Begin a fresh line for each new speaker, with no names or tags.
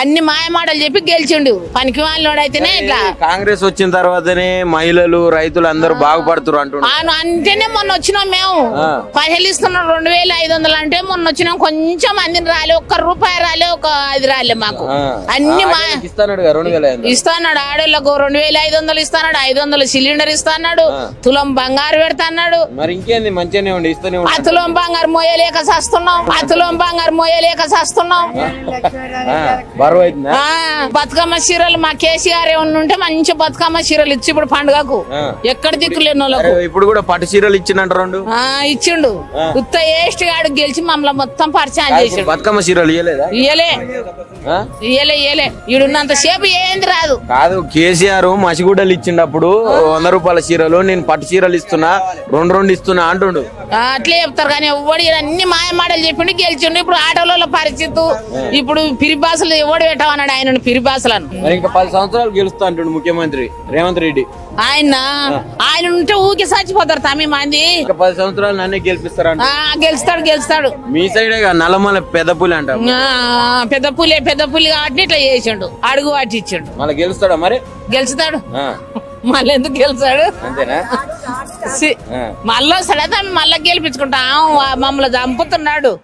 అన్ని మాయమాటలు చెప్పి గెలిచిండు. పనికి వాళ్ళోడు అయితేనే ఇట్లా.
కాంగ్రెస్ వచ్చిన తర్వాతనే మహిళలు రైతులు అందరూ బాగుపడుతున్నారు అంటున్నారు
అంటేనే మొన్న వచ్చినాం మేము. పైసలు ఇస్తున్నాం రెండు వేల ఐదు వందలు అంటే మొన్న వచ్చినాం. కొంచెం మందిని రాలే ఒక్క రూపాయి రాలే ఒక అది రాలే మాకు. అన్ని
ఇస్తాడు
ఆడోళ్ళకు రెండు వేల ఐదు వందలు. ఇస్తాడు ఐదు వందలు సిలిండర్ ఇస్తాడు తులం బంగారు పెడతాన్నాడు.
మరి ఇంకేంది మంచిగానే ఉండి ఇస్తూనే
ఆ
ఉంటాడు
తులం బంగారు మోయలేక సస్తున్నాం ఆ తులం బంగారు మోయలేక సస్తున్నాం.
ఆ, బరువు అవుతుందా
ఆ బతుకమ్మ చీరలు మా కేసీఆర్ ఏమన్నా ఉంటే మంచి బతుకమ్మ చీరలు ఇచ్చి ఇప్పుడు పండుగకు. ఎక్కడ దిక్కులేని వాళ్ళకు.
ఇప్పుడు కూడా పట్టు చీరలు
ఆ ఇచ్చిండు. ఉత్త ఏస్ట్ గాడు గెలిచి మమ్మల్ని మొత్తం పరిచయం చేసిండు.
బతుకమ్మ చీరలు ఆ?
ఇయ్యలే ఇయ్యలే. ఈడున్నంత సేపు ఏంది రాదు.
కాదు కేసీఆర్ మసిగుడ్డలు ఇచ్చినప్పుడు వంద రూపాయల చీరలు నేను పట్టు చీరలు ఇస్తున్నా రెండు రెండు ఇస్తున్నా అంటుండు.
అట్లే చెప్తారు కానీ ఎవడు అన్ని మాయ మాటలు చెప్పిండు గెలిచిండు. ఇప్పుడు ఆటోల పరిస్థితి ఇప్పుడు పిరిబాసులు ఎవడు పెట్టమన్నాడు ఆయన పిరిబాసులను
మరి ఇంకా పది సంవత్సరాలు గెలుస్తా అంటుండు ముఖ్యమంత్రి రేవంత్ రెడ్డి.
ఆయన ఆయన ఉంటే ఊకి చచ్చిపోతారు తమి మంది.
ఇంకా పది సంవత్సరాలు నన్నే గెలిపిస్తారంట
ఆ గెలుస్తాడు గెలుస్తాడు.
మీ సైడే కదా నల్లమల పెద్ద పులి అంట.
ఆ, పెద్ద పులి పెద్ద పులి కాబట్టి ఇట్లా చేసిండు. అడుగు వాటి ఇచ్చిండు.
మళ్ళీ గెలుస్తాడా మరి?
గెలుస్తాడు.
ఆ,
మళ్ళీ ఎందుకు గెలిచాడు
అంతేనా?
సి-
ఆ.
మళ్ళీ సరే మళ్ళీ గెలిపించుకుంటాం. మమ్మల్ని చంపుతున్నాడు.